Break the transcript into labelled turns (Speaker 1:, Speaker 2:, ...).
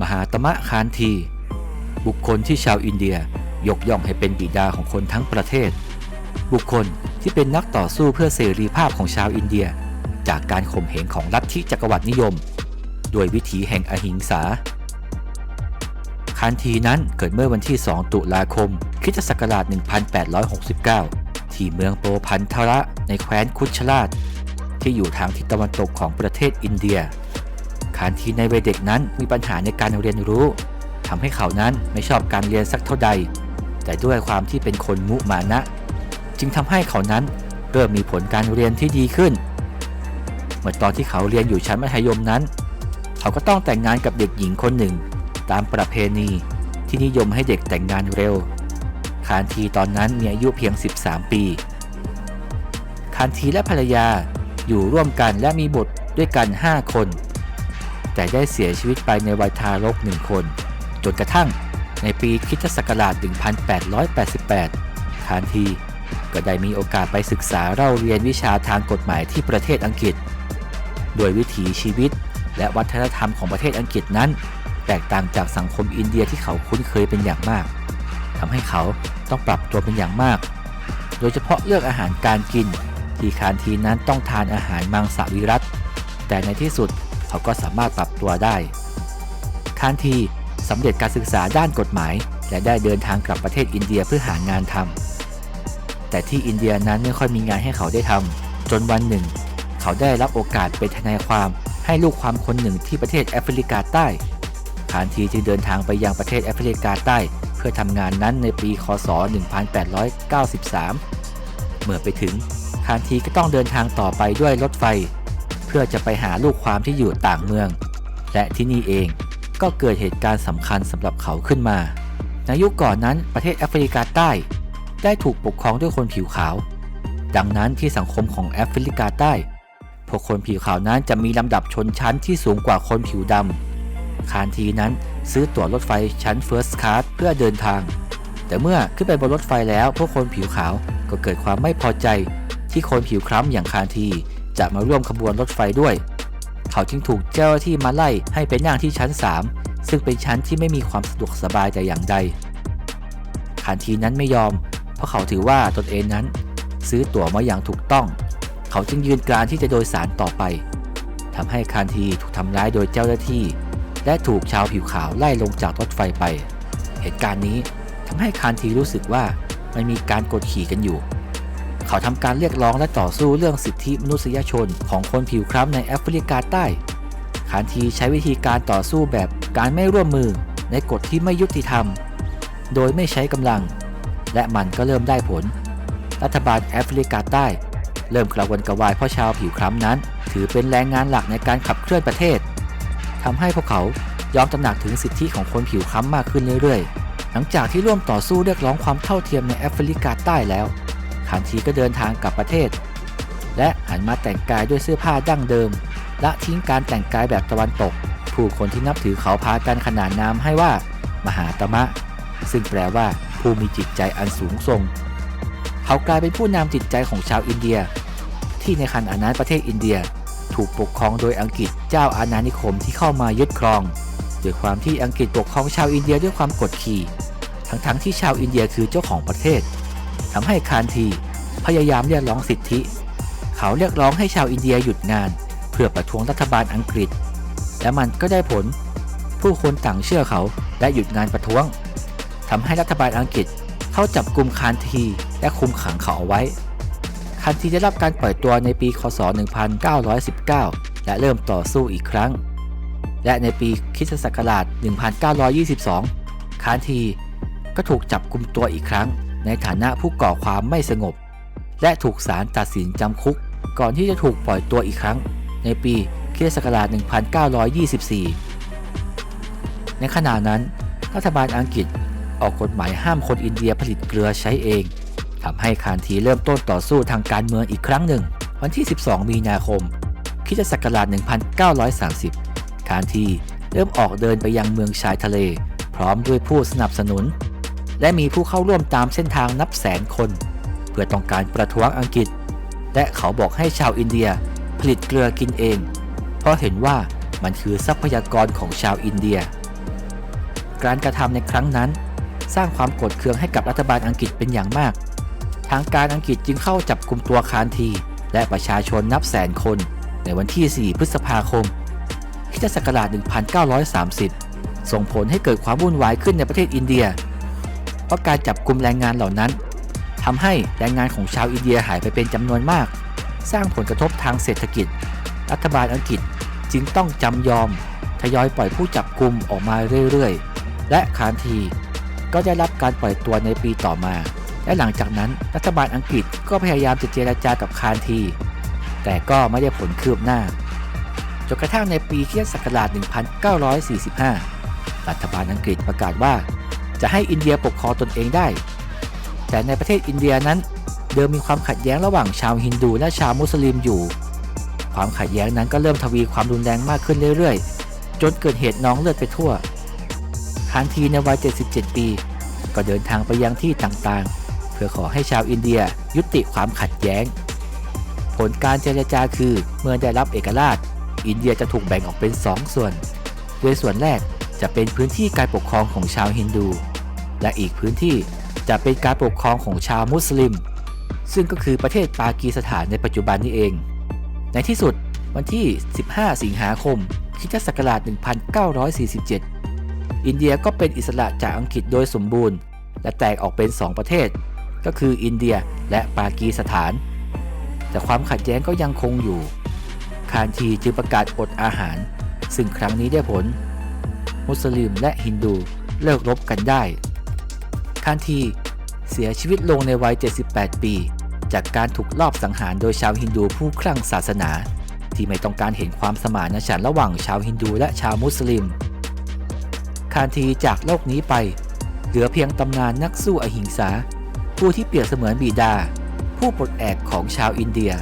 Speaker 1: มหาตมะคานที บุคคลที่ชาวอินเดียยกย่องให้เป็นบิดาของคนทั้งประเทศ บุคคลที่เป็นนักต่อสู้เพื่อเสรีภาพของชาวอินเดีย จากการข่มเหงของลัทธิจักรวรรดินิยมด้วยวิถีแห่งอหิงสาคานทีนั้นเกิดเมื่อวันที่ 2 ตุลาคมคิศักราช 1869 ที่เมืองโปพันธระในแคว้นคุชราช ที่อยู่ทางทิศตะวันตกของประเทศอินเดีย คานทีในวัยเด็กนั้นมีปัญหาในการเรียนรู้ทำให้เขานั้นไม่ชอบการเรียนสักเท่าใด แต่ด้วยความที่เป็นคนมุมานะ จึงทำให้เขานั้นเริ่มมีผลการเรียนที่ดีขึ้น เมื่อตอนที่เขาเรียนอยู่ชั้นมัธยมนั้น เขาก็ต้องแต่งงานกับเด็กหญิงคนหนึ่ง ตามประเพณีที่นิยมให้เด็กแต่งงานเร็ว คานทีตอนนั้นมีอายุเพียง 13 ปี คานทีและภรรยาอยู่ร่วมกันและมีบุตรด้วยกัน 5 คน แต่ได้เสียชีวิตไปในวัยทารกหนึ่งคน จนกระทั่งในปีคริสตศักราช 1888คานทีก็ได้มีโอกาสไปศึกษาเล่าเรียนวิชาทางกฎหมายที่ประเทศอังกฤษ โดยวิถีชีวิตและวัฒนธรรมของประเทศอังกฤษนั้น แตกต่างจากสังคมอินเดียที่เขาคุ้นเคยเป็นอย่างมากทำให้เขาต้องปรับตัวเป็นอย่างมาก โดยเฉพาะเรื่องอาหารการกิน ที่คานทีนั้นต้องทานอาหารมังสวิรัตแต่ในที่สุด เขาก็สามารถปรับตัวได้คานทีสำเร็จการศึกษาด้านกฎหมาย และได้เดินทางกลับประเทศอินเดียเพื่อหางานทำแต่ที่อินเดียนั้นไม่ค่อยมีงานให้เขาได้ทำจนวันหนึ่ง เขาได้รับโอกาสเป็นทนายความให้ลูกความคนหนึ่งที่ประเทศแอฟริกาใต้คานทีจึงเดินทางไปยังประเทศแอฟริกาใต้ เพื่อทำงานนั้นในปี คศ 1893 เมื่อไปถึงคานทีก็ต้องเดินทางต่อไปด้วยรถไฟ เพื่อจะไปหาลูกความที่อยู่ต่างเมือง และที่นี่เองก็เกิดเหตุการณ์สำคัญสำหรับเขาขึ้นมา ในยุคก่อนนั้นประเทศแอฟริกาใต้ ได้ถูกปกครองด้วยคนผิวขาว ดังนั้นที่สังคมของแอฟริกาใต้ พวกคนผิวขาวนั้นจะมีลำดับชนชั้นที่สูงกว่าคนผิวดำคานทีนั้นซื้อตั๋วรถไฟชั้น First Class เพื่อเดินทาง แต่เมื่อขึ้นไปบนรถไฟแล้วพวกคนผิวขาวก็เกิดความไม่พอใจที่คนผิวคล้ำอย่างคานที จะมาร่วมขบวนรถไฟด้วย เขาจึงถูกเจ้าหน้าที่มาไล่ให้ไปนั่งที่ชั้น 3 ซึ่งเป็นชั้นที่ไม่มีความสะดวกสบายแต่อย่างใดคานทีนั้นไม่ยอม เพราะเขาถือว่าตนเองนั้น ซื้อตั๋วมาอย่างถูกต้อง เขาจึงยืนกรานที่จะโดยสารต่อไปทำให้คานทีถูกทำร้ายโดยเจ้าหน้าที่ และถูกชาวผิวขาวไล่ลงจากรถไฟไป เหตุการณ์นี้ทำให้คานทีรู้สึกว่ามันมีการกดขี่กันอยู่ เขาทำการเรียกร้องและต่อสู้เรื่องสิทธิมนุษยชนของคนผิวคล้ำในแอฟริกาใต้ คานทีใช้วิธีการต่อสู้แบบการไม่ร่วมมือในกฎที่ไม่ยุติธรรม โดยไม่ใช้กำลัง และมันก็เริ่มได้ผล รัฐบาลแอฟริกาใต้ เริ่มกระวนกระวายเพราะชาวผิวคล้ำนั้น ถือเป็นแรงงานหลักในการขับเคลื่อนประเทศทำให้พวกเขายอมตระหนักถึงสิทธิของคนผิวคล้ำมากขึ้นเรื่อยๆ หลังจากที่ร่วมต่อสู้เรียกร้องความเท่าเทียมในแอฟริกาใต้แล้ว คานทีก็เดินทางกลับประเทศ และหันมาแต่งกายด้วยเสื้อผ้าดั้งเดิมและทิ้งการแต่งกายแบบตะวันตก ผู้คนที่นับถือเขาพากันขนานนามให้ว่า มหาตมะ ซึ่งแปลว่าผู้มีจิตใจอันสูงส่ง เขากลายเป็นผู้นำจิตใจของชาวอินเดีย ที่ในขณะนั้นประเทศอินเดียถูกปกครองโดยอังกฤษเจ้าอาณานิคมที่เข้ามายึดครองด้วยความที่อังกฤษปกครองชาวอินเดียด้วยความกดขี่ ทั้งๆที่ชาวอินเดียคือเจ้าของประเทศ ทำให้คานทีพยายามเรียกร้องสิทธิ เขาเรียกร้องให้ชาวอินเดียหยุดงาน เพื่อประท้วงรัฐบาลอังกฤษ และมันก็ได้ผล ผู้คนต่างเชื่อเขาและหยุดงานประท้วงทำให้รัฐบาลอังกฤษเข้าจับกลุ่มคานทีและคุมขังเขาเอาไว้ คานทีได้รับการปล่อยตัวในปี คศ 1919 และเริ่มต่อสู้อีกครั้ง และในปีคิศักราช1922 คานทีก็ถูกจับกุมตัวอีกครั้ง ในฐานะผู้ก่อความไม่สงบ และถูกศาลตัดสินจำคุก ก่อนที่จะถูกปล่อยตัวอีกครั้ง ในปีคริสตศักราช 1924 ในขณะนั้น รัฐบาลอังกฤษออกกฎหมายห้ามคนอินเดียผลิตเกลือใช้เองทำให้คานทีเริ่มต้นต่อสู้ทางการเมืองอีกครั้งหนึ่ง วันที่ 12 มีนาคมคิศักราช 1930 คานทีเริ่มออกเดินไปยังเมืองชายทะเล พร้อมด้วยผู้สนับสนุน และมีผู้เข้าร่วมตามเส้นทางนับแสนคน เพื่อต้องการประท้วงอังกฤษ และเขาบอกให้ชาวอินเดียผลิตเกลือกินเอง เพราะเห็นว่ามันคือทรัพยากรของชาวอินเดีย การกระทำในครั้งนั้น สร้างความโกรธเคืองให้กับรัฐบาลอังกฤษเป็นอย่างมาก ทางการอังกฤษจึงเข้าจับกลุ่มตัวคานที และประชาชนนับแสนคน ในวันที่ 4 พฤษภาคมคริสตศักราช1930 ส่งผลให้เกิดความวุ่นวายขึ้นในประเทศอินเดีย เพราะการจับกลุ่มแรงงานเหล่านั้นทำให้แรงงานของชาวอินเดียหายไปเป็นจำนวนมาก สร้างผลกระทบทางเศรษฐกิจ รัฐบาลอังกฤษจึงต้องจำยอม ทยอยปล่อยผู้จับกลุ่มออกมาเรื่อยๆ และคานทีก็ได้รับการปล่อยตัวในปีต่อมา และหลังจากนั้นรัฐบาลอังกฤษก็พยายามจะเจรจากับคานที แต่ก็ไม่ได้ผลคืบหน้าจนกระทั่งในปีคศักราช1945 รัฐบาลอังกฤษประกาศว่า จะให้อินเดียปกครองตนเองได้ แต่ในประเทศอินเดียนั้น เดิมมีความขัดแย้งระหว่างชาวฮินดูและชาวมุสลิมอยู่ ความขัดแย้งนั้นก็เริ่มทวีความรุนแรงมากขึ้นเรื่อยๆ จนเกิดเหตุน้องเลือดไปทั่วคานทีในวัย 77 ปี ก็เดินทางไปยังที่ต่างๆ เพื่อขอให้ชาวอินเดียยุติความขัดแย้ง ผลการเจรจาคือเมื่อได้รับเอกราช อินเดียจะถูกแบ่งออกเป็น 2 ส่วน โดยส่วนแรกจะเป็นพื้นที่การปกครองของชาวฮินดู และอีกพื้นที่จะเป็นการปกครองของชาวมุสลิม ซึ่งก็คือประเทศปากีสถานในปัจจุบันนี้เอง ในที่สุดวันที่ 15 สิงหาคมคริสตศักราช 1947 อินเดียก็เป็นอิสระจากอังกฤษโดยสมบูรณ์ และแตกออกเป็น 2 ประเทศ ก็คืออินเดียและปากีสถาน แต่ความขัดแย้งก็ยังคงอยู่ คานทีจึงประกาศอดอาหาร ซึ่งครั้งนี้ได้ผล มุสลิมและฮินดูเลิกรบกันได้ คานทีเสียชีวิตลงในวัย 78 ปี จากการถูกลอบสังหารโดยชาวฮินดูผู้คลั่งศาสนา ที่ไม่ต้องการเห็นความสมานฉันท์ระหว่างชาวฮินดูและชาวมุสลิมคานทีจากโลกนี้ไป เหลือเพียงตำนานนักสู้อหิงสา ผู้ที่เปรียบเสมือนบิดา ผู้ปลดแอกของชาวอินเดีย